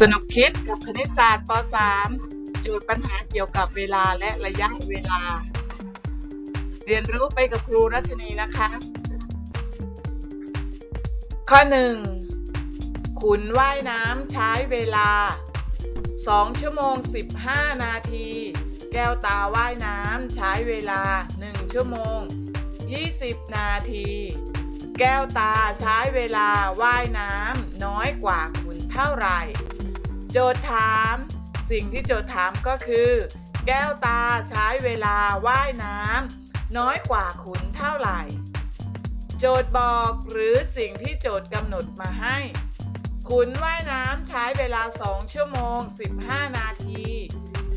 สนุกคิดกับคณิตศาสตร์ป .3 โจทย์ปัญหาเกี่ยวกับเวลาและระยะเวลา เรียนรู้ไปกับครูรัชนีนะคะ ข้อ 1 ขุนว่ายน้ำใช้เวลา 2 ชั่วโมง 15 นาที แก้วตาว่ายน้ำใช้เวลา 1 ชั่วโมง 20 นาที แก้วตาใช้เวลาว่ายน้ำน้อยกว่าขุนเท่าไหร่ โจทย์ถาม สิ่งที่โจทย์ถามก็คือ แก้วตาใช้เวลาว่ายน้ำน้อยกว่าขุนเท่าไหร่ โจทย์บอกหรือสิ่งที่โจทย์กำหนดมาให้ ขุนว่ายน้ำใช้เวลา 2 ชั่วโมง 15 นาที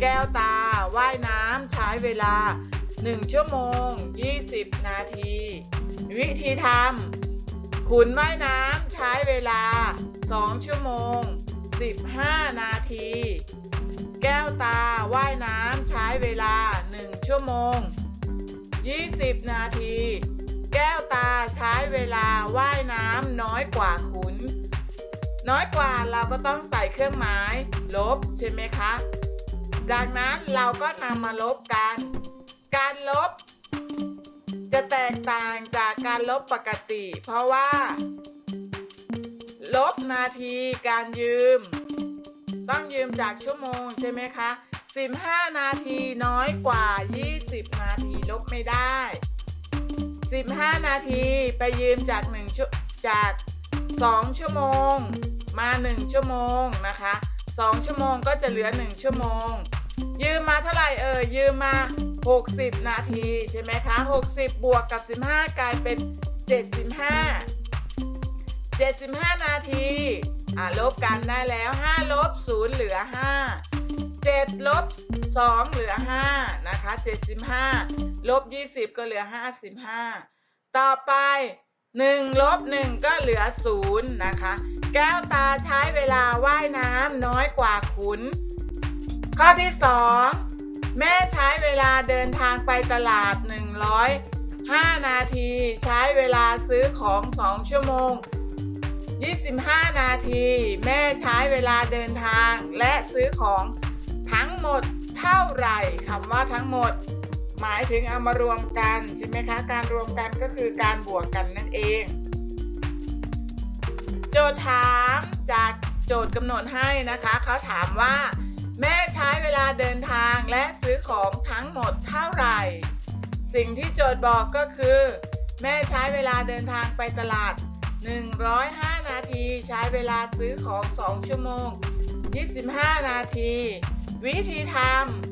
แก้วตาว่ายน้ำใช้เวลา 1 ชั่วโมง 20 นาที วิธีทำขุนว่ายน้ำใช้เวลา 2 ชั่วโมง 15 นาที แก้วตาว่ายน้ำใช้เวลา 1 ชั่วโมง 20 นาที แก้วตาใช้เวลาว่ายน้ำน้อยกว่าขุน น้อยกว่าเราก็ต้องใส่เครื่องหมาย ลบใช่ไหมคะ จากนั้นเราก็นำมาลบกัน การลบ จะแตกต่างจากการลบปกติ เพราะว่าลบนาทีการยืม ต้องยืมจากชั่วโมงใช่ไหมคะ 15 นาทีน้อยกว่า 20 นาทีลบไม่ได้ 15 นาทีไปยืมจาก1ชั่วจาก 2 ชั่วโมง มา 1 ชั่วโมงนะคะ 2 ชั่วโมงก็จะเหลือ 1 ชั่วโมง ยืมมาเท่าไหร่เอ่ยยืมมา 60 นาทีใช่ไหมคะ 60 บวกกับ 15 กลายเป็น 75 75 นาที อ่าลบกันได้แล้ว5ลบ0เหลือ 5 7ลบ2เหลือ 5 นะคะ 75 ลบ 20 ก็เหลือ 55 ต่อไป 1 ลบ 1 ก็เหลือ 0 นะคะ แก้วตาใช้เวลาว่ายน้ำน้อยกว่าขุน ข้อที่ 2 แม่ใช้เวลาเดินทางไปตลาด 105 นาที ใช้เวลาซื้อของ 2 ชั่วโมง 25 นาที แม่ใช้เวลาเดินทางและซื้อของทั้งหมดเท่าไหร่คำว่าทั้งหมด หมายถึงเอามารวมกันใช่ไหมคะ การรวมกันก็คือการบวกกันนั่นเอง โจทย์ถามจากโจทย์กำหนดให้นะคะเขาถามว่า แม่ใช้เวลาเดินทางและซื้อของทั้งหมดเท่าไหร่ สิ่งที่โจทย์บอกก็คือ แม่ใช้เวลาเดินทางไปตลาด105นา ทีใช้เวลาซื้อของ 2 ชั่วโมง 25 นาที วิธีท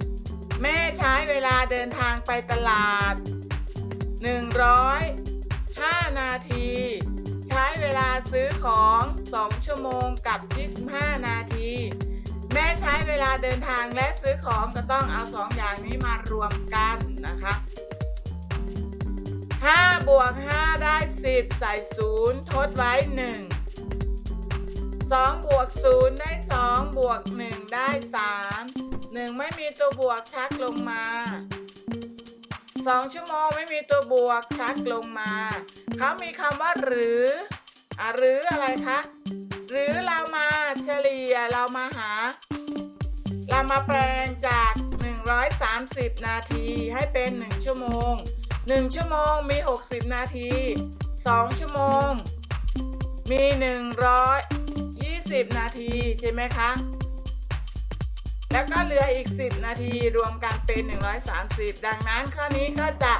ำแม่ใช้เวลาเดินทางไปตลาด 105 นาที ใช้เวลาซื้อของ 2 ชั่วโมงกับ 25 นาที แม่ใช้เวลาเดินทางและซื้อของก็ต้องเอา 2 อย่างนี้มารวมกันนะคะ5บวก5ได้ 10 ใส่ 0 ทดไว้ 1 2 บวก 0 ได้ 2 บวก 1 ได้ 3 1 ไม่มีตัวบวกชักลงมา 2 ชั่วโมงไม่มีตัวบวกชักลงมา เขามีคำว่าหรืออะหรืออะไรคะ หรือเรามาเฉลี่ยเรามาหา เรามาแปลงจาก 130 นาทีให้เป็น 1 ชั่วโมง 1 ชั่วโมงมี 60 นาที 2 ชั่วโมง มี 10 นาทีใช่ไหมคะ แล้วก็เหลืออีก 10 นาทีรวมกันเป็น 130 ดังนั้นข้อนี้ก็จะ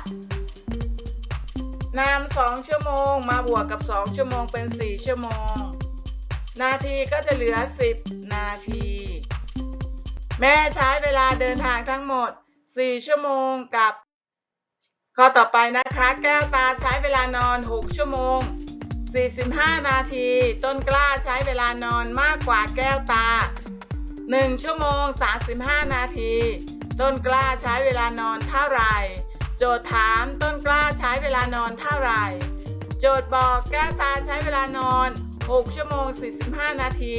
นำ2ชั่วโมงมาบวกกับ 2 ชั่วโมงเป็น 4 ชั่วโมง นาทีก็จะเหลือ 10 นาที แม่ใช้เวลาเดินทางทั้งหมด 4 ชั่วโมงกับ ข้อต่อไปนะคะ แก้วตาใช้เวลานอน 6 ชั่วโมง 45 นาที ต้นกล้าใช้เวลานอนมากกว่าแก้วตา 1 ชั่วโมง 35 นาที ต้นกล้าใช้เวลานอนเท่าไหร่ โจทย์ถามต้นกล้าใช้เวลานอนเท่าไหร่ โจทย์บอกแก้วตาใช้เวลานอน 6 ชั่วโมง 45 นาที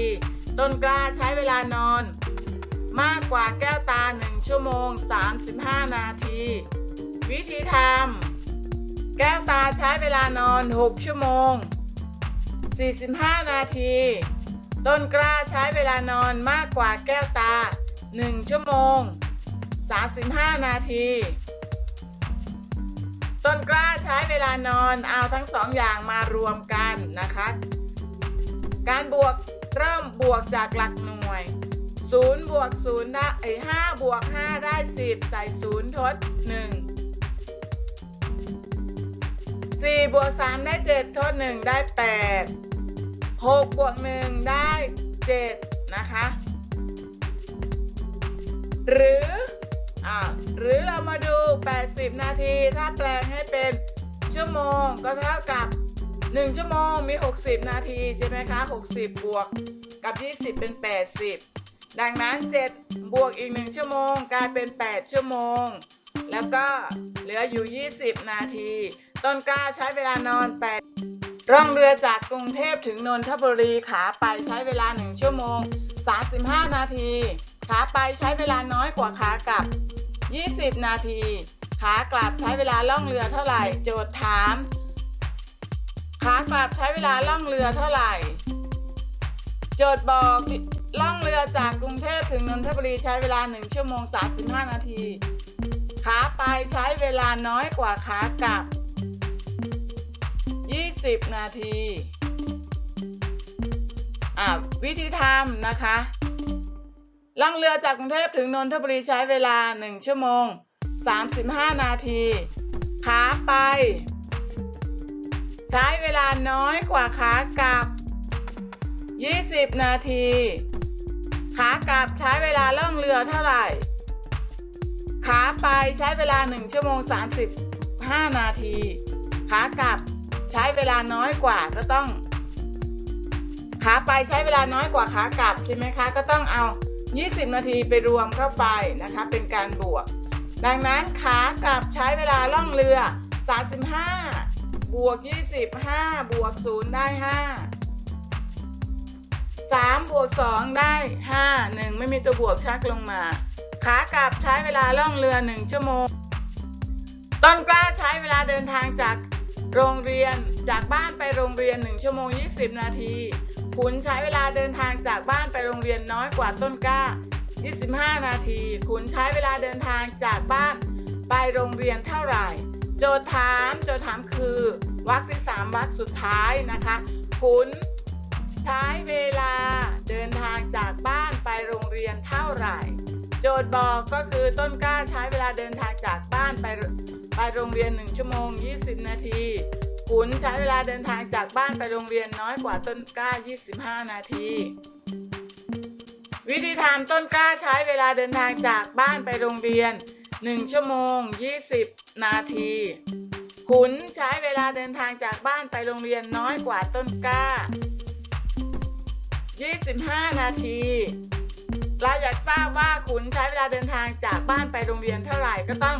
ต้นกล้าใช้เวลานอน มากกว่าแก้วตา 1 ชั่วโมง 35 นาที วิธีทำแก้วตาใช้เวลานอน 6 ชั่วโมง 45 นาที ต้นกล้าใช้เวลานอนมากกว่าแก้วตา 1 ชั่วโมง 35 นาที ต้นกล้าใช้เวลานอนเอาทั้งสองอย่างมารวมกันนะคะ การบวกเริ่มบวกจากหลักหน่วย 0 บวก 0 ได้ไอ้5บวก 5 ได้ 10 ใส่ 0 ทด 1 4 บวก 3 ได้7ทด1ได้ 8 6บวก1 ได้ 7 นะคะ หรืออ่าหรือเรามาดู 80 นาที ถ้าแปลงให้เป็นชั่วโมงก็เท่ากับ 1 ชั่วโมงมี 60 นาทีใช่ไหมคะ 60 บวกกับ 20 เป็น 80 ดังนั้น 7 บวกอีก 1 ชั่วโมงกลายเป็น 8 ชั่วโมง แล้วก็เหลืออยู่ 20 นาที ต้นกล้าใช้เวลานอน 8 ร่องเรือจากกรุงเทพถึงนนทบุรีขาไปใช้เวลา 1 ชั่วโมง 35 นาที ขาไปใช้เวลาน้อยกว่าขากลับ 20 นาที ขากลับใช้เวลาล่องเรือเท่าไหร่ โจทย์ถาม ขากลับใช้เวลาล่องเรือเท่าไหร่ โจทย์บอกล่องเรือจากกรุงเทพถึงนนทบุรีใช้เวลา 1 ชั่วโมง 35 นาที ขาไปใช้เวลาน้อยกว่าขากลับ 20นาทีอ่าวิธีทำนะคะล่องเรือจากกรุงเทพถึงนนทบุรีใช้เวลา 1 ชั่วโมง 35 นาที ขาไป ใช้เวลาน้อยกว่าขากลับ 20 นาที ขากลับใช้เวลาล่องเรือเท่าไหร่ ขาไปใช้เวลา 1 ชั่วโมง 35 นาที ขากลับ ใช้เวลาน้อยกว่าก็ต้อง ขาไปใช้เวลาน้อยกว่าขากลับใช่ไหมคะ ก็ต้องเอา 20 นาทีไปรวมเข้าไปนะคะ เป็นการบวก ดังนั้นขากลับใช้เวลาล่องเรือ 35 บวก 25 บวก 0 ได้ 5 3 บวก 2 ได้ 5 1 ไม่มีตัวบวกชักลงมา ขากลับใช้เวลาล่องเรือ 1 ชั่วโมง ต้นกล้าใช้เวลาเดินทางจาก โรงเรียนจากบ้านไปโรงเรียน 1 ชั่วโมง 20 นาทีขุนใช้เวลาเดินทางจากบ้านไปโรงเรียนน้อยกว่าต้นกล้า 25 นาทีขุนใช้เวลาเดินทางจากบ้านไปโรงเรียนเท่าไหร่ โจทย์ถามโจทย์ถามคือวรรคที่ 3วรรคสุดท้ายนะคะขุนใช้เวลาเดินทางจากบ้านไปโรงเรียนเท่าไหร่ โจทย์บอกก็คือต้นกล้าใช้เวลาเดินทางจากบ้านไป ไปโรงเรียน 1 ชั่วโมง 20 นาทีขุนใช้เวลาเดินทางจากบ้านไปโรงเรียนน้อยกว่าต้นกล้า 25 นาที วิธีทำต้นกล้าใช้เวลาเดินทางจากบ้านไปโรงเรียน 1 ชั่วโมง 20 นาทีขุนใช้เวลาเดินทางจากบ้านไปโรงเรียนน้อยกว่าต้นกล้า 25 นาที เราอยากทราบว่าขุนใช้เวลาเดินทางจากบ้านไปโรงเรียนเท่าไหร่ก็ต้อง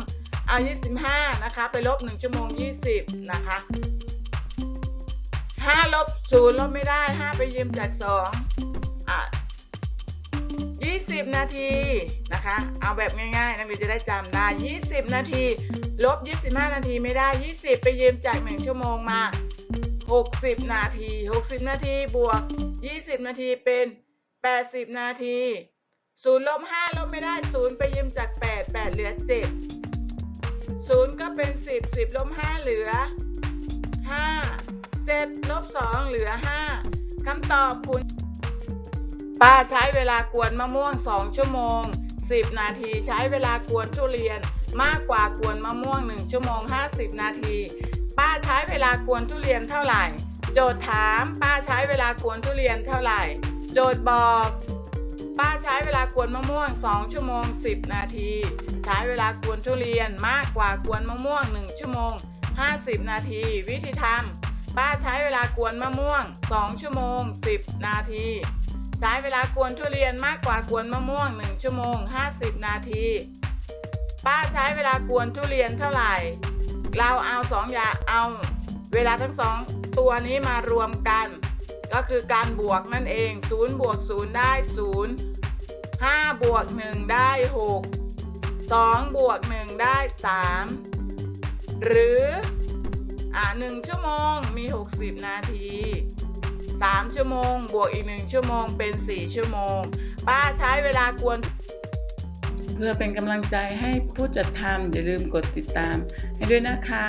เอา25 นะคะ ไปลบ 1 ชั่วโมง 20 นะคะ 5 ลบ 0 ลบไม่ได้ 5 ไปยืมจาก 2 อะ 20 นาทีนะคะ เอาแบบง่ายๆ นักเรียนจะได้จำได้ 20 นาที ลบ 25 นาทีไม่ได้ 20 ไปยืมจาก 1 ชั่วโมงมา 60 นาที 60 นาที บวก 20 นาทีเป็น 80 นาที 0 ลบ 5 ลบไม่ได้ 0 ไปยืมจาก 8 8 เหลือ 7 0ก็เป็น10 10ลบ5เหลือ5 7ลบ2เหลือ5คำตอบคุณ ป้าใช้เวลากวนมะม่วง2ชั่วโมง10นาทีใช้เวลากวนทุเรียนมากกว่ากวนมะม่วง1ชั่วโมง50นาที ป้าใช้เวลากวนทุเรียนเท่าไหร่ โจทย์ถาม ป้าใช้เวลากวนทุเรียนเท่าไหร่ โจทย์บอก ป้าใช้เวลากวนมะม่วง 2 ชั่วโมง 10 นาที ใช้เวลากวนทุเรียนมากกว่ากวนมะม่วง 1 ชั่วโมง 50 นาที วิธีทำป้าใช้เวลากวนมะม่วง 2 ชั่วโมง 10 นาที ใช้เวลากวนทุเรียนมากกว่ากวนมะม่วง 1 ชั่วโมง 50 นาที ป้าใช้เวลากวนทุเรียนเท่าไหร่ เราเอาสองอย่าเอา เวลาทั้งสองตัวนี้มารวมกันก็คือการบวกนั่นเอง 0 บวก 0 ได้ 0 5 บวก 1 ได้ 6 2 บวก 1 ได้ 3 หรืออ่า1ชั่วโมงมี 60 นาที 3 ชั่วโมง บวกอีก 1 ชั่วโมงเป็น 4 ชั่วโมง ป้าใช้เวลากวนเพื่อเป็นกำลังใจให้ผู้จัดทำอย่าลืมกดติดตามให้ด้วยนะคะ